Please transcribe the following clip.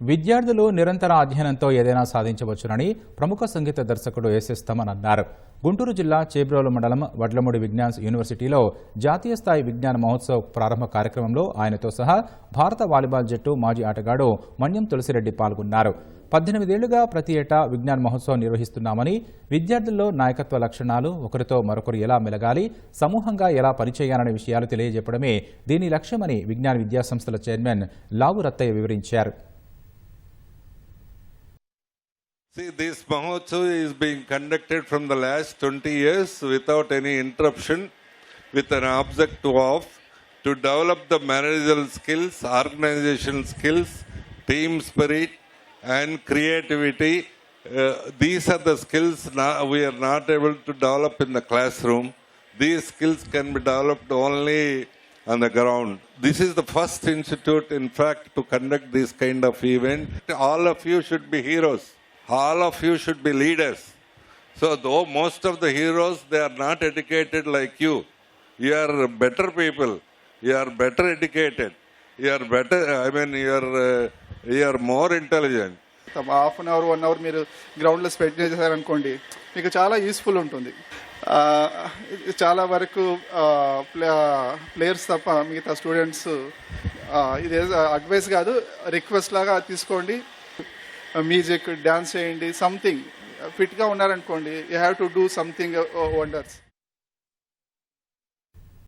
విద్యార్థులు నిరంతర అధ్యయనంతో ఏదైనా సాధించవచ్చునని ప్రముఖ సంగీత దర్శకుడు ఎస్ఎస్ తమన్ అన్నారు. గుంటూరు జిల్లా చేబ్రోలు మండలం వడ్లమూడి విజ్ఞాన్ యూనివర్సిటీలో జాతీయ స్థాయి విజ్ఞాన మహోత్సవ ప్రారంభ కార్యక్రమంలో ఆయనతో సహా భారత వాలీబాల్ జట్టు మాజీ ఆటగాడు మన్యం తులసిరెడ్డి పాల్గొన్నారు. పద్దెనిమిదేళ్ళుగా ప్రతి ఏటా విజ్ఞాన్ మహోత్సవం నిర్వహిస్తున్నామని విద్యార్థుల్లో నాయకత్వ లక్షణాలు ఒకరితో మరొకరు ఎలా మెలగాలి సమూహంగా ఎలా పనిచేయాలనే విషయాలు తెలియజెప్పడమే దీని లక్ష్యమని విజ్ఞాన విద్యాసంస్థల చైర్మన్ లావు రత్తయ్య వివరించారు. See, this Mahotsav is being conducted from the last 20 years without any interruption, with an objective of to develop the managerial skills, organizational skills, team spirit, and creativity. Uh, these are the skills we are not able to develop in the classroom. These skills can be developed only on the ground. This is the first institute, in fact, to conduct this kind of event. All of you should be heroes. All of you should be leaders. So, though most of the heroes they are not educated like you, you are better people. You are better educated. You are better. I mean, you are uh, you are more intelligent. Half an hour one hour మీరు గ్రౌండ్లో spend చేశారనుకోండి మీకు చాలా useful ఉంటుంది ఆ, ఇది చాలా వరకు ప్లేయర్స్ తప్ప మిగతా స్టూడెంట్స్ ఇది అడ్వైస్ కాదు రిక్వెస్ట్ లాగా తీసుకోండి మ్యూజిక్ డ్యాన్స్ చేయండి సంథింగ్ ఫిట్గా ఉన్నారనుకోండి you have to do something wonders